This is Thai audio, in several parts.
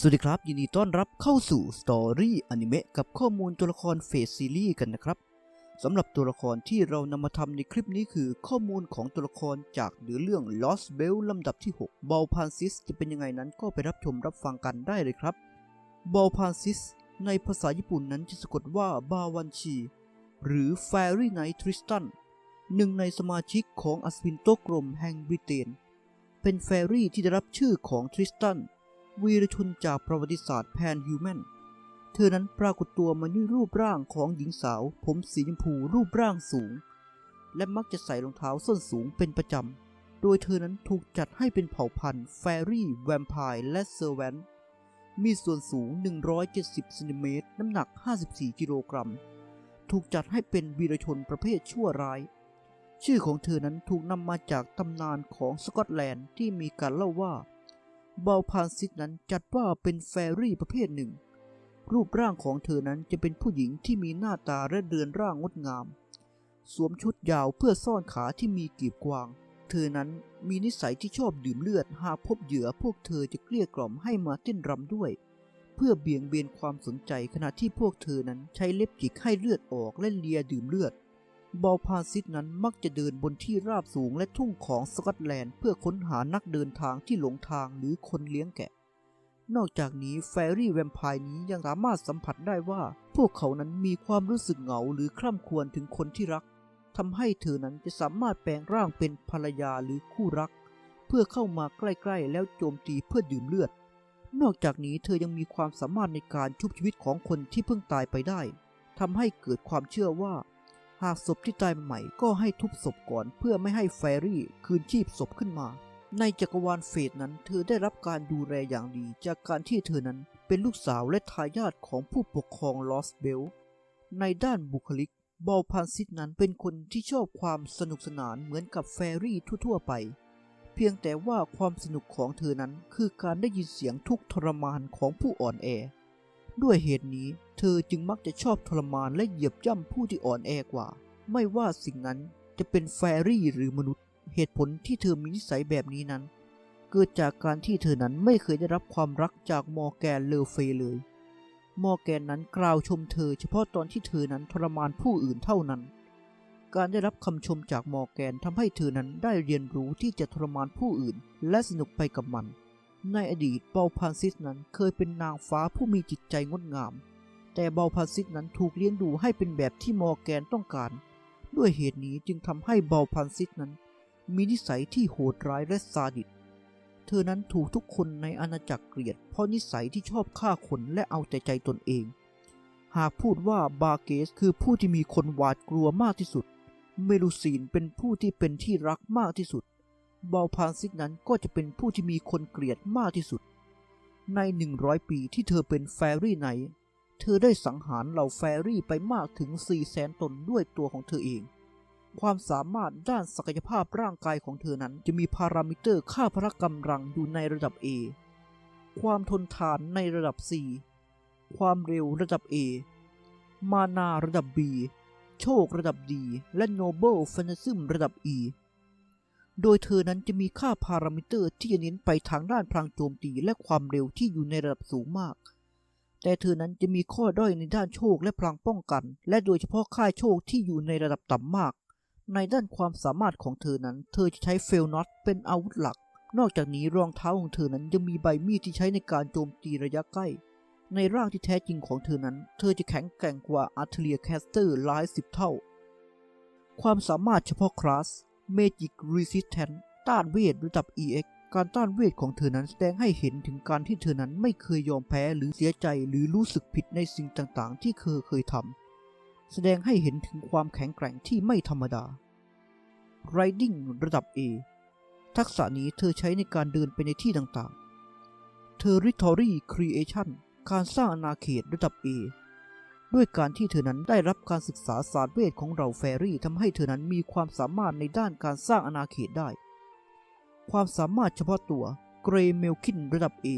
สวัสดีครับ ยินดีต้อนรับเข้าสู่สตอรี่อนิเมะกับข้อมูลตัวละครเฟสซีรีส์กันนะครับสำหรับตัวละครที่เรานำมาทำในคลิปนี้คือข้อมูลของตัวละครจากเนื้อเรื่อง Lost Bell ลำดับที่6 b a l p a n s i s จะเป็นยังไงนั้นก็ไปรับชมรับฟังกันได้เลยครับ b a l p a n s i s ในภาษาญี่ปุ่นนั้นจะสะกดว่าบาวันชี หรือ Fairy Knight Tristan หนึ่งในสมาชิกของอัศวินโตกรมแห่งบริเตน เป็นแฟรี่ที่ได้รับชื่อของทริสตัน วีรชนจากประวัติศาสตร์แพนฮิวแมน เธอนั้นปรากฏตัวมาด้วยรูปร่างของหญิงสาว ผมสีชมพูรูปร่างสูง และมักจะใส่รองเท้าส้นสูงเป็นประจำ โดยเธอนั้นถูกจัดให้เป็นเผ่าพันธุ์แฟรี่แวมไพร์และเซอร์แวนมีส่วนสูง 170ซนติเมตร น้ำหนัก 54 กิโลกรัม ถูกจัดให้เป็นวีรชนประเภทชั่วร้าย ชื่อของเธอนั้นถูกนำมาจากตำนานของสกอตแลนด์ที่มีการเล่าว่า เบลพานซิสนั้นจัดว่าเป็นแฟรี่ประเภทหนึ่ง รูปร่างของเธอนั้นจะเป็นผู้หญิงที่มีหน้าตาและเรือนร่างงดงาม สวมชุดยาวเพื่อซ่อนขาที่มีกีบกวาง เธอนั้นมีนิสัยที่ชอบดื่มเลือด หากพบเหยื่อพวกเธอจะเกลี้ยกล่อมให้มาเต้นรำด้วย เพื่อเบี่ยงเบนความสนใจขณะที่พวกเธอนั้นใช้เล็บจิกให้เลือดออกและเลียดื่มเลือด บอลพาซิสนั้นมักจะเดินบนที่ราบสูงและทุ่งของสกอตแลนด์เพื่อค้นหานักเดินทางที่หลงทางหรือคนเลี้ยงแกะ นอกจากนี้แฟรี่แวมไพร์นี้ยังสามารถสัมผัสได้ว่า พวกเขานั้นมีความรู้สึกเหงาหรือคร่ำครวญถึงคนที่รักทำให้เธอนั้นจะสามารถแปลงร่างเป็นภรรยาหรือคู่รัก เพื่อเข้ามาใกล้ๆ แล้วโจมตีเพื่อดื่มเลือด นอกจากนี้เธอยังมีความสามารถในการชุบชีวิตของคนที่เพิ่งตายไปได้ทำให้เกิดความเชื่อว่า หากศพที่ตายใหม่ก็ให้ทุบศพก่อนเพื่อไม่ให้แฟรี่คืนชีพศพขึ้นมา ในจักรวาลเฟสนั้น เธอได้รับการดูแลอย่างดีจากการที่เธอนั้นเป็นลูกสาวและทายาทของผู้ปกครองลอสเบล ในด้านบุคลิกบอลพันซิตนั้นเป็นคนที่ชอบความสนุกสนานเหมือนกับแฟรี่ทั่วๆไป เพียงแต่ว่าความสนุกของเธอนั้นคือการได้ยินเสียงทุกทรมานของผู้อ่อนแอ ด้วยเหตุนี้เธอจึงมักจะชอบทรมานและเหยียบย่ำผู้ที่อ่อนแอกว่า ไม่ว่าสิ่งนั้นจะเป็นแฟรี่หรือมนุษย์ เหตุผลที่เธอมีนิสัยแบบนี้นั้น เกิดจากการที่เธอนั้นไม่เคยได้รับความรักจากมอร์แกนเลอเฟยเลย มอร์แกนนั้นกล่าวชมเธอเฉพาะตอนที่เธอนั้นทรมานผู้อื่นเท่านั้น การได้รับคำชมจากมอร์แกนทำให้เธอนั้นได้เรียนรู้ที่จะทรมานผู้อื่น และสนุกไปกับมัน ในอดีตเบลพานซิสนั้นเคยเป็นนางฟ้าผู้มีจิตใจงดงาม แต่เบลพานซิสนั้นถูกเลี้ยงดูให้เป็นแบบที่มอร์แกนต้องการ ด้วยเหตุนี้จึงทำให้เบลพานซิสนั้น มีนิสัยที่โหดร้ายและซาดิส เธอนั้นถูกทุกคนในอาณาจักรเกลียด เพราะนิสัยที่ชอบฆ่าคนและเอาแต่ใจตนเอง หากพูดว่าบาเกสคือผู้ที่มีคนหวาดกลัวมากที่สุด เมลูซีนเป็นผู้ที่เป็นที่รักมากที่สุด บอลพานซิกนั้นก็จะเป็นผู้ที่มีคนเกลียดมากที่สุด ใน 100 ปีที่เธอเป็นแฟรี่ไนท์เธอได้สังหารเหล่าแฟรี่ไปมากถึง 4 0 0แสนตนด้วยตัวของเธอเอง ความสามารถด้านศักยภาพร่างกายของเธอนั้นจะมีพารามิเตอร์ค่าพละกำลังอยู่ในระดับ A ความทนทานในระดับ C ความเร็วระดับ A มานาระดับ B โชคระดับ D และ Noble f a n a s i m ระดับ E โดยเธอนั้นจะมีค่าพารามิเตอร์ที่จะเน้นไปทางด้านพลังโจมตีและความเร็วที่อยู่ในระดับสูงมาก แต่เธอนั้นจะมีข้อด้อยในด้านโชคและพลังป้องกัน และโดยเฉพาะค่ายโชคที่อยู่ในระดับต่ำมาก ในด้านความสามารถของเธอนั้น เธอจะใช้เฟลน็อตเป็นอาวุธหลัก นอกจากนี้รองเท้าของเธอนั้นยังมีใบมีดที่ใช้ในการโจมตีระยะใกล้ ในร่างที่แท้จริงของเธอนั้น เธอจะแข็งแกร่งกว่าอาร์เทเรียแคสเตอร์หลายสิบเท่า ความสามารถเฉพาะคลาส Magic Resistance ต้านเวทระดับ EX การต้านเวทของเธอนั้นแสดงให้เห็นถึงการที่เธอนั้นไม่เคยยอมแพ้หรือเสียใจหรือรู้สึกผิดในสิ่งต่างๆ ที่เคยเคยทำแสดงให้เห็นถึงความแข็งแกร่งที่ไม่ธรรมดา Riding ระดับ A ทักษะนี้เธอใช้ในการเดินไปในที่ต่างๆ Territory Creation การสร้างอาณาเขตระดับ A ด้วยการที่เธอนั้นได้รับการศึกษาศาสตร์เวทของเราแฟรี่ทำให้เธอนั้นมีความสามารถในด้านการสร้างอาณาเขตได้ ความสามารถเฉพาะตัวเกรเมลคินระดับ A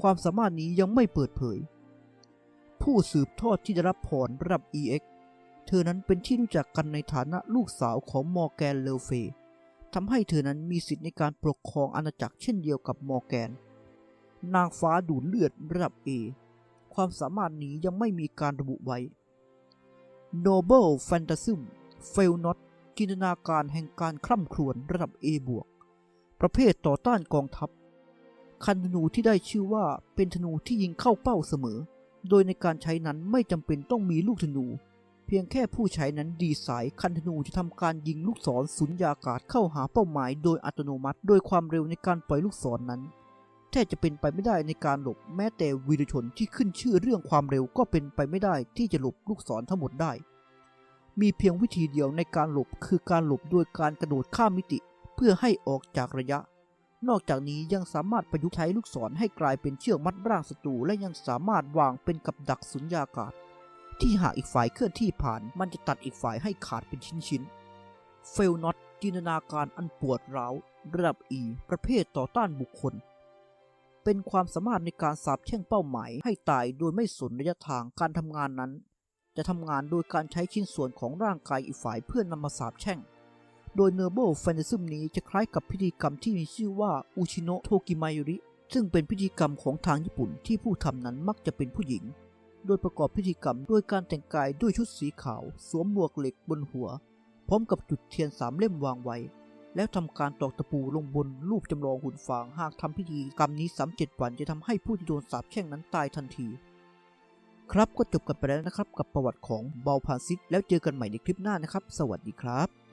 ความสามารถนี้ยังไม่เปิดเผย ผู้สืบทอดที่ได้รับพรระดับ EX เธอนั้นเป็นที่รู้จักกันในฐานะลูกสาวของมอร์แกนเลเฟทำให้เธอนั้นมีสิทธิ์ในการปกครองอาณาจักรเช่นเดียวกับมอร์แกน นางฟ้าดูดเลือดระดับ A ความสามารถนี้ยังไม่มีการระบุไว้ Noble Phantasm f a i l Not จินตนาการแห่งการคร่ำครวญระดับ A บวก ประเภทต่อต้านกองทัพ คันธนูที่ได้ชื่อว่าเป็นธนูที่ยิงเข้าเป้าเสมอ โดยในการใช้นั้นไม่จำเป็นต้องมีลูกธนู เพียงแค่ผู้ใช้นั้นดีไซน์คันธนูจะทำการยิงลูกศรสุญญากาศเข้าหาเป้าหมายโดยอัตโนมัติ โดยความเร็วในการปล่อยลูกศรนนั้น ทบจะเป็นไปไม่ได้ในการหลบแม้แต่วีรชนที่ขึ้นชื่อเรื่องความเร็วก็เป็นไปไม่ได้ที่จะหลบลูกศรทั้งหมดได้ มีเพียงวิธีเดียวในการหลบคือการหลบโดยการกระโดดข้ามมิติ เพื่อให้ออกจากระยะ นอกจากนี้ยังสามารถประยุกต์ใช้ลูกศรให้กลายเป็นเชือกมัดร่างศัตรูและยังสามารถวางเป็นกับดักสุญญากาศ ที่หากอีกฝ่ายเคลื่อนที่ผ่าน มันจะตัดอีกฝ่ายให้ขาดเป็นชิ้นๆเฟลน็อตจินตนาการอันปวดร้าวระดับ E ประเภทต่อต้านบุคคล เป็นความสามารถในการสาบแช่งเป้าหมาย ให้ตายโดยไม่สนระยะทางการทำงานนั้น จะทำงานโดยการใช้ชิ้นส่วนของร่างกายอีกฝ่ายเพื่อนำมาสาบแช่ง โดยเนอร์เบิลแฟนตาซึมนี้จะคล้ายกับพิธีกรรมที่มีชื่อว่าอุชิโนโทกิมายุริซึ่งเป็นพิธีกรรมของทางญี่ปุ่นที่ผู้ทำนั้นมักจะเป็นผู้หญิง โดยประกอบพิธีกรรมด้วยการแต่งกายด้วยชุดสีขาว สวมหมวกเหล็กบนหัว พร้อมกับจุดเทียนสามเล่มวางไว้ แล้วทำการตอกตะปูลงบนรูปจำลองหุ่นฟางหากทำพิธีกรรมนี้สามเจ็ดวันจะทำให้ผู้ที่โดนสาปแช่งนั้นตายทันที ครับก็จบกันไปแล้วนะครับกับประวัติของเบาพาซิตแล้วเจอกันใหม่ในคลิปหน้านะครับ สวัสดีครับ